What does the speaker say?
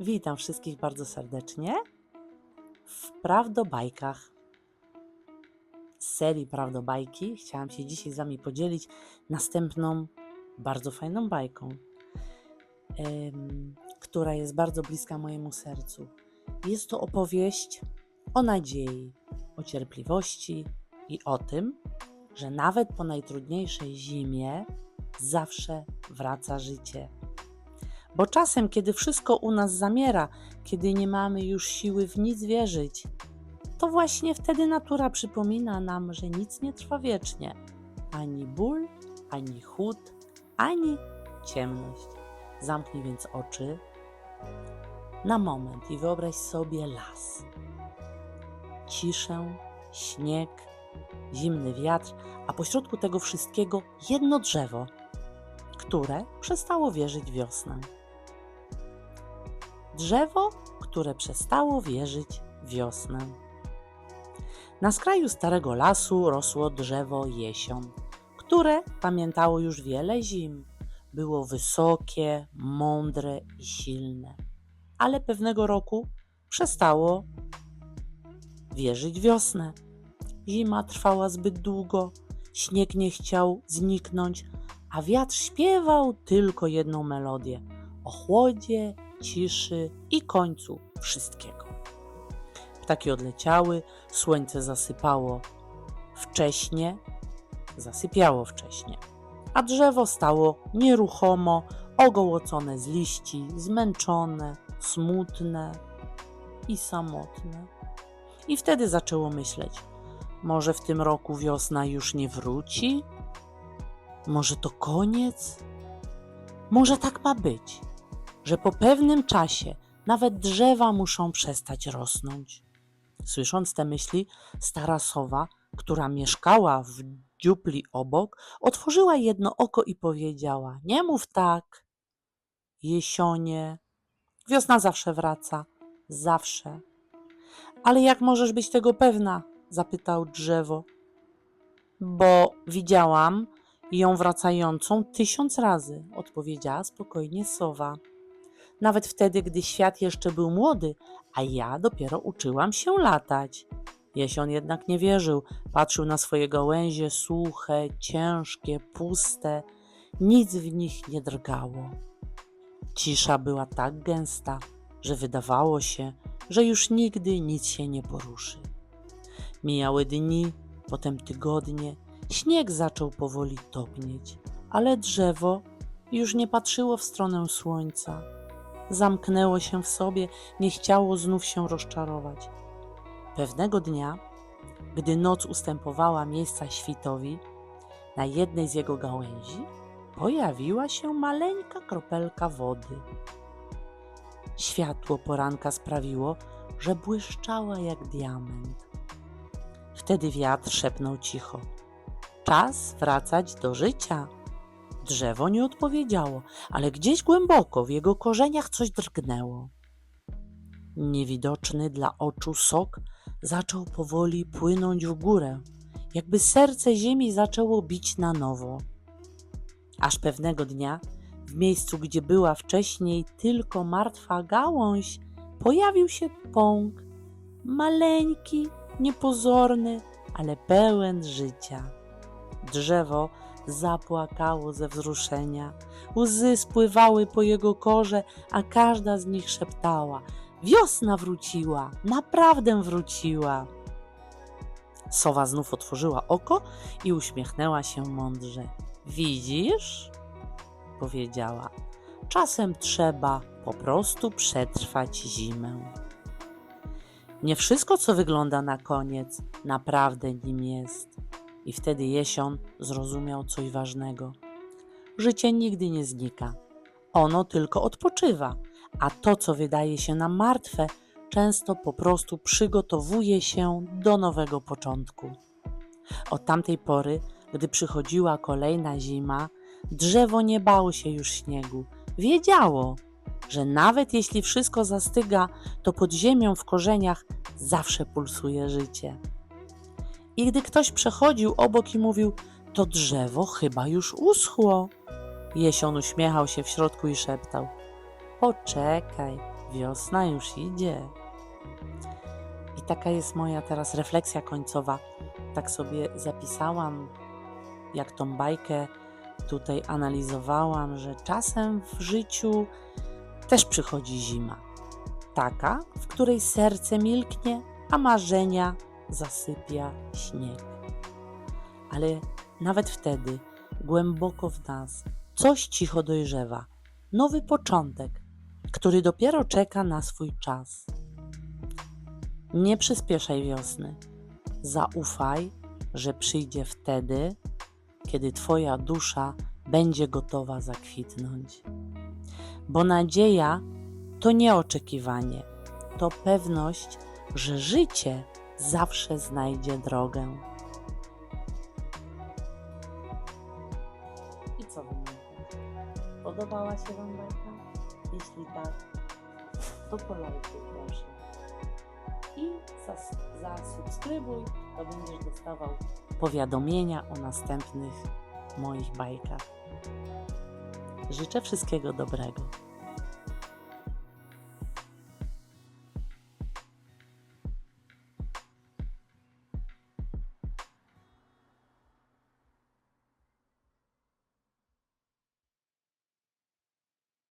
Witam wszystkich bardzo serdecznie w Prawdobajkach. Z serii Prawdobajki chciałam się dzisiaj z Wami podzielić następną bardzo fajną bajką, em, która jest bardzo bliska mojemu sercu. Jest to opowieść o nadziei, o cierpliwości i o tym, że nawet po najtrudniejszej zimie zawsze wraca życie. Bo czasem, kiedy wszystko u nas zamiera, kiedy nie mamy już siły w nic wierzyć, to właśnie wtedy natura przypomina nam, że nic nie trwa wiecznie. Ani ból, ani chłód, ani ciemność. Zamknij więc oczy na moment i wyobraź sobie las. Ciszę, śnieg, zimny wiatr, a pośrodku tego wszystkiego jedno drzewo, które przestało wierzyć wiosnę. Drzewo, które przestało wierzyć wiosnę. Na skraju starego lasu rosło drzewo jesion, które pamiętało już wiele zim. Było wysokie, mądre i silne, ale pewnego roku przestało wierzyć wiosnę. Zima trwała zbyt długo, śnieg nie chciał zniknąć, a wiatr śpiewał tylko jedną melodię o chłodzie, ciszy i końcu wszystkiego. Ptaki odleciały, słońce zasypało wcześnie, zasypiało wcześnie, a drzewo stało nieruchomo, ogołocone z liści, zmęczone, smutne i samotne. I wtedy zaczęło myśleć: może w tym roku wiosna już nie wróci? Może to koniec? Może tak ma być, że po pewnym czasie nawet drzewa muszą przestać rosnąć. Słysząc te myśli, stara sowa, która mieszkała w dziupli obok, otworzyła jedno oko i powiedziała: Nie mów tak, jesionie. Wiosna zawsze wraca, zawsze. Ale jak możesz być tego pewna? zapytał drzewo. Bo widziałam ją wracającą tysiąc razy, odpowiedziała spokojnie sowa. Nawet wtedy, gdy świat jeszcze był młody, a ja dopiero uczyłam się latać. Jesion jednak nie wierzył, patrzył na swoje gałęzie suche, ciężkie, puste, nic w nich nie drgało. Cisza była tak gęsta, że wydawało się, że już nigdy nic się nie poruszy. Mijały dni, potem tygodnie, śnieg zaczął powoli topnieć, ale drzewo już nie patrzyło w stronę słońca. Zamknęło się w sobie, nie chciało znów się rozczarować. Pewnego dnia, gdy noc ustępowała miejsca świtowi, na jednej z jego gałęzi pojawiła się maleńka kropelka wody. Światło poranka sprawiło, że błyszczała jak diament. Wtedy wiatr szepnął cicho: Czas wracać do życia. Drzewo nie odpowiedziało, ale gdzieś głęboko w jego korzeniach coś drgnęło. Niewidoczny dla oczu sok zaczął powoli płynąć w górę, jakby serce ziemi zaczęło bić na nowo. Aż pewnego dnia, w miejscu, gdzie była wcześniej tylko martwa gałąź, pojawił się pąk, maleńki, niepozorny, ale pełen życia. Drzewo zapłakało ze wzruszenia. Łzy spływały po jego korze, a każda z nich szeptała: Wiosna wróciła, naprawdę wróciła. Sowa znów otworzyła oko i uśmiechnęła się mądrze. Widzisz? powiedziała. Czasem trzeba po prostu przetrwać zimę. Nie wszystko, co wygląda na koniec, naprawdę nim jest. I wtedy Jesion zrozumiał coś ważnego. Życie nigdy nie znika. Ono tylko odpoczywa, a to, co wydaje się nam martwe, często po prostu przygotowuje się do nowego początku. Od tamtej pory, gdy przychodziła kolejna zima, drzewo nie bało się już śniegu. Wiedziało, że nawet jeśli wszystko zastyga, to pod ziemią w korzeniach zawsze pulsuje życie. I gdy ktoś przechodził obok i mówił: To drzewo chyba już uschło, Jesion uśmiechał się w środku i szeptał: Poczekaj, wiosna już idzie. I taka jest moja teraz refleksja końcowa. Tak sobie zapisałam, jak tą bajkę tutaj analizowałam, że czasem w życiu też przychodzi zima. Taka, w której serce milknie, a marzenia zasypia śnieg. Ale nawet wtedy, głęboko w nas, coś cicho dojrzewa. Nowy początek, który dopiero czeka na swój czas. Nie przyspieszaj wiosny. Zaufaj, że przyjdzie wtedy, kiedy Twoja dusza będzie gotowa zakwitnąć. Bo nadzieja to nie oczekiwanie, to pewność, że życie zawsze znajdzie drogę. I co wy? Podobała się Wam bajka? Jeśli tak, to polajkuj proszę. I zas- zasubskrybuj, to będziesz dostawał powiadomienia o następnych moich bajkach. Życzę wszystkiego dobrego.